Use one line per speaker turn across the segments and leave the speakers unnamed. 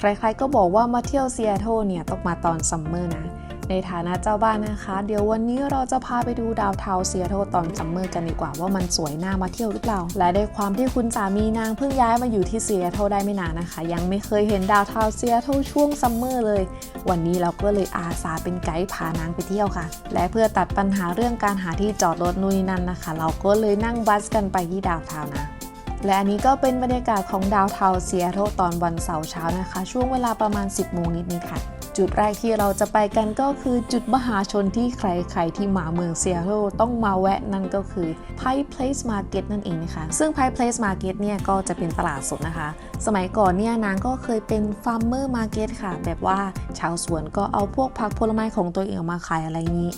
ใครๆก็บอกว่ามาเที่ยวซีแอตเทิลเนี่ยต้องมาตอนซัมเมอร์นะ ในฐานะเจ้าบ้านนะคะ เดี๋ยววันนี้เราจะพาไปดูดาวเทาซีแอตเทิลตอนซัมเมอร์กันดีกว่าว่ามันสวยน่ามาเที่ยวหรือเปล่า และด้วยความที่คุณสามีนางเพิ่งย้ายมาอยู่ที่ซีแอตเทิลได้ไม่นานนะคะ ยังไม่เคยเห็นดาวเทาซีแอตเทิลช่วงซัมเมอร์เลย วันนี้เราก็เลยอาสาเป็นไกด์พานางไปเที่ยวค่ะ และเพื่อตัดปัญหาเรื่องการหาที่จอดรถนู่นนนั่นนะคะ เราก็เลยนั่งบัสกันไปที่ดาวเทานะ และอันนี้ก็เป็นบรรยากาศของดาวเทาเซียโตตอนวันเสาร์เช้านะคะ ช่วงเวลาประมาณ 10โมงนิดๆค่ะ จุดแรกที่เราจะไปกันก็คือจุดมหาชนที่ใครๆที่มาเมืองเซียโตต้องมาแวะนั่นก็คือ Pie Place Market นั่นเองนะคะ ซึ่ง Pie Place Market เนี่ยก็จะเป็นตลาดสดนะคะ สมัยก่อนเนี่ยนางก็เคยเป็น Farmer Market ค่ะ แบบว่าชาวสวนก็เอาพวกผักผลไม้ของตัวเองมาขายอะไรนี้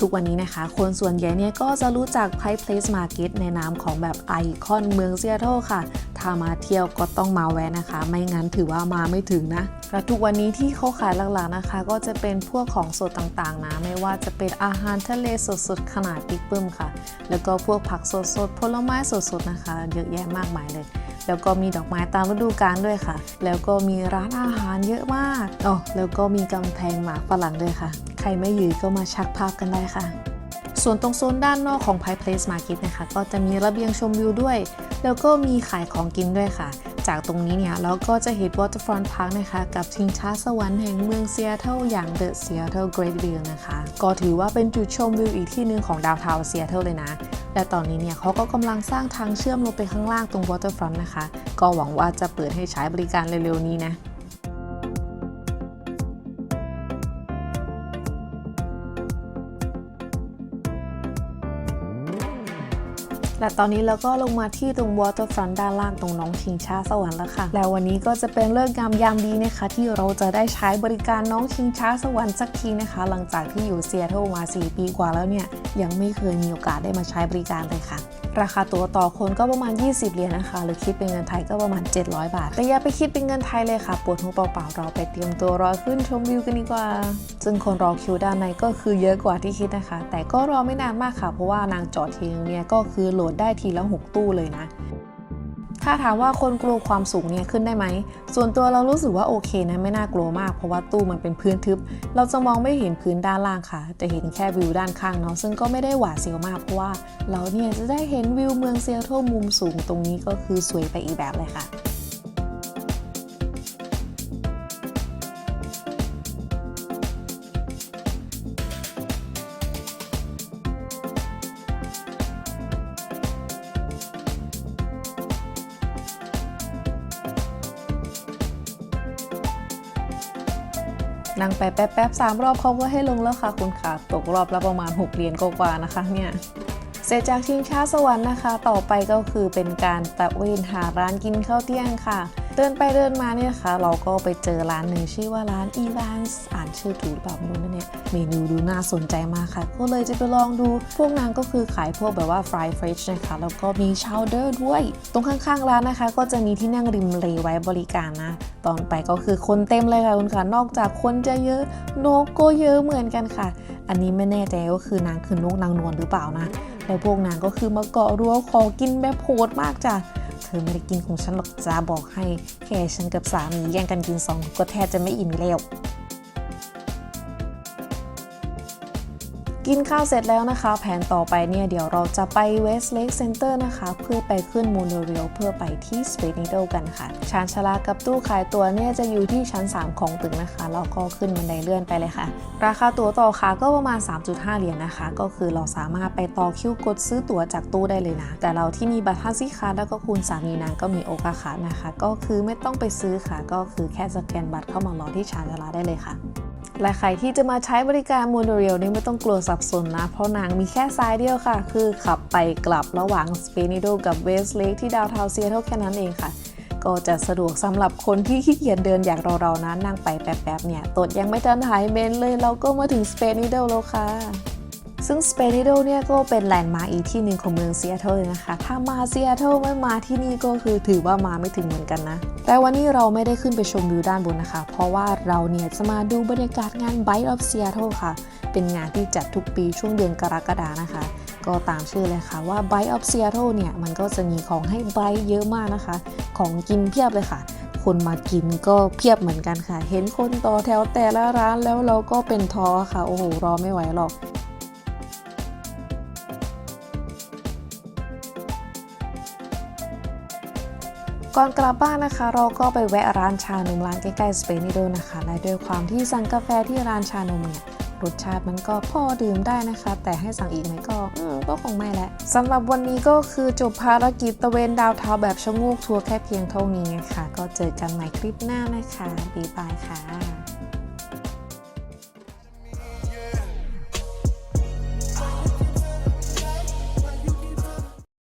ทุกวันนี้นะคะ คนส่วนใหญ่เนี่ยก็จะรู้จัก Pie Place Market ในนามของแบบไอคอนเมืองเซียโตค่ะ ถ้ามาเที่ยวก็ต้องมาแวะนะคะ ไม่งั้นถือว่ามาไม่ถึงนะและทุกวันนี้ที่เขาขายหลักๆนะคะ ก็จะเป็นพวกของสดต่างๆนะ ไม่ว่าจะเป็นอาหารทะเลสดๆ ขนาดบิ๊กบึ้มค่ะ แล้วก็พวกผักสดๆ ผลไม้สดๆนะคะ เยอะแยะมากมายเลยแล้วก็มีดอกไม้ตามฤดูกาลด้วยค่ะ แล้วก็มีร้านอาหารเยอะมากอ๋อแล้วก็มีกำแพงหมากฝรั่งด้วยค่ะใครไม่ยืนก็มาชักภาพกันได้ค่ะ ส่วนตรงโซนด้านนอกของ Pie Place Market นะคะ ก็จะมีระเบียงชมวิวด้วย แล้วก็มีขายของกินด้วยค่ะ จากตรงนี้เนี่ยเราก็จะเห็น Waterfront Park นะคะ กับชิงช้าสวรรค์แห่งเมืองเซีแอตเทิลอย่าง The Seattle Great View นะคะ ก็ถือว่าเป็นจุดชมวิวอีกที่หนึ่งของดาวเทาเซีแอตเทิลเลยนะและตอนนี้เนี่ยเขาก็กำลังสร้างทางเชื่อมลงไปข้างล่างตรง Waterfront นะคะ ก็หวังว่าจะเปิดให้ใช้บริการเร็วๆนี้นะ และตอนนี้เราก็ลงมาที่ตรง waterfront ด้านล่างตรงน้องชิงช้าสวรรค์แล้วค่ะ แล้ววันนี้ก็จะเป็นเลิกงามยามดีนะคะ ที่เราจะได้ใช้บริการน้องชิงช้าสวรรค์สักทีนะคะ หลังจากที่อยู่เซียโตรมา 4 ปีกว่าแล้วเนี่ย ยังไม่เคยมีโอกาสได้มาใช้บริการเลยค่ะราคาตั๋วต่อคนก็ประมาณ 20 เหรียญนะคะ หรือคิดเป็นเงินไทยก็ประมาณ 700 บาท แต่อย่าไปคิดเป็นเงินไทยเลยค่ะ ปวดหัวเปล่าๆ เราไปเตรียมตัวรอขึ้นชมวิวกันดีกว่า ซึ่งคนรอคิวด้านในก็คือเยอะกว่าที่คิดนะคะ แต่ก็รอไม่นานมากค่ะ เพราะว่านางจอดทีนึงเนี่ยก็คือโหลดได้ทีละ 6 ตู้เลยนะ ถ้าถามว่าคนกลัวความสูงเนี่ยขึ้นได้ไหม ส่วนตัวเรารู้สึกว่าโอเคนะไม่น่ากลัวมาก เพราะว่าตู้มันเป็นพื้นทึบ เราจะมองไม่เห็นพื้นด้านล่างค่ะ จะเห็นแค่วิวด้านข้างเนาะซึ่งก็ไม่ได้หวาดเสียวมากเพราะว่าเราเนี่ยจะได้เห็นวิวเมืองเซียโตรมุมสูงตรงนี้ก็คือสวยไปอีกแบบเลยค่ะ นั่งไปแป๊บๆสามรอบเขาก็ให้ลงแล้วค่ะคุณค่ะ ตกรอบละประมาณ 6เหรียญกว่าๆนะคะเนี่ยเสร็จจากชิงช้าสวรรค์นะคะ ต่อไปก็คือเป็นการตะเวนหาร้านกินข้าวเที่ยงค่ะ เดินไปเดินมาเนี่ยค่ะเราก็ไปเจอร้านหนึ่งชื่อว่าร้าน e v a n s อ่านชื่อถูกหรือเปล่าไม่รู้นะเนี่ยเมนูดูน่าสนใจมากค่ะ ก็เลยจะไปลองดูพวกนางก็คือขายพวกแบบว่า fry fish นะคะแล้วก็มีชาวเดอร์ด้วย ตรงข้างๆร้านนะคะ ก็จะมีที่นั่งริมเลไว้บริการนะ ตอนไปก็คือคนเต็มเลยค่ะคุณค่ะนอกจากคนจะเยอะนกก็เยอะเหมือนกันค่ะ อันนี้ไม่แน่ใจว่าคือนางคือนกนางนวลหรือเปล่านะแล้วพวกนางก็คือมาเกาะรั้วขอกินแบบโหดมากจ้ะ เธอไม่ได้กินของฉันหรอกจ้าบอกให้ แค่ฉันกับสามีแย่งกันกินสองก็แทบจะไม่อิ่มแล้ว กินข้าวเสร็จแล้วนะคะ แผนต่อไปเนี่ยเดี๋ยวเราจะไป West Lake Center นะคะ เพื่อไปขึ้นโมโนเรลเพื่อไปที่ Space Needle กันค่ะชานชาลากับตู้ขายตั๋วเนี่ยจะอยู่ที่ชั้น 3 ของตึกนะคะแล้วก็ขึ้นบันไดเลื่อนไปเลยค่ะ ราคาตั๋วต่อขาก็ประมาณ 3.5 เหรียญนะคะ ก็คือเราสามารถไปต่อคิวกดซื้อตั๋วจากตู้ได้เลยนะ แต่เราที่มีบัตรฮัซิคาแล้วก็คุณสามีนางก็มีโอกาสนะคะ ก็คือไม่ต้องไปซื้อค่ะ ก็คือแค่สแกนบัตรเข้ามารอที่ชานชาลาได้เลยค่ะ และใครที่จะมาใช้บริการโมโนเรลนี่ไม่ต้องกลัวสับสนนะ เพราะนางมีแค่สายเดียวค่ะ คือขับไปกลับระหว่างสเปนิโดกับเวสเลกที่ดาวเทาเซียเท่าแค่นั้นเองค่ะ ก็จะสะดวกสำหรับคนที่ขี้เกียจเดินอย่างเราๆนะนั่งไปแป๊บๆเนี่ย ตดยังไม่ทันหายเมนเลยเราก็มาถึงสเปนิโดแล้วค่ะ ซึ่งสเปนิโดเนี่ยก็เป็นแลนด์มาร์คอีกที่หนึ่งของเมืองซีแอตเทิลเลยนะคะ ถ้ามาซีแอตเทิลไม่มาที่นี่ก็คือถือว่ามาไม่ถึงเหมือนกันนะ แต่วันนี้เราไม่ได้ขึ้นไปชมวิวด้านบนนะคะ เพราะว่าเราเนี่ยจะมาดูบรรยากาศงาน Bite of Seattle ค่ะ เป็นงานที่จัดทุกปีช่วงเดือนกรกฎานะคะ ก็ตามชื่อเลยค่ะว่า Bite of Seattle เนี่ยมันก็จะมีของให้ Bite เยอะมากนะคะ ของกินเพียบเลยค่ะคคนมากินก็เพียบเหมือนกันค่ะ เห็นคนต่อแถวแต่ละร้านแล้วเราก็เป็นท้อค่ะ โอ้โห รอไม่ไหวหรอก ก่อนกลับบ้านนะคะ เราก็ไปแวะร้านชานมร้านใกล้ๆสเปนิโดนะคะและด้วยความที่สั่งกาแฟที่ร้านชานมเนี่ยรสชาติมันก็พอดื่มได้นะคะ แต่ให้สั่งอีกไหมก็ก็คงไม่แหละสำหรับวันนี้ก็คือจบภารกิจตะเวนดาวเทาแบบชะโงกทัวร์แค่เพียงเท่านี้ค่ะ ก็เจอกันใหม่คลิปหน้านะคะ บ๊ายบายค่ะ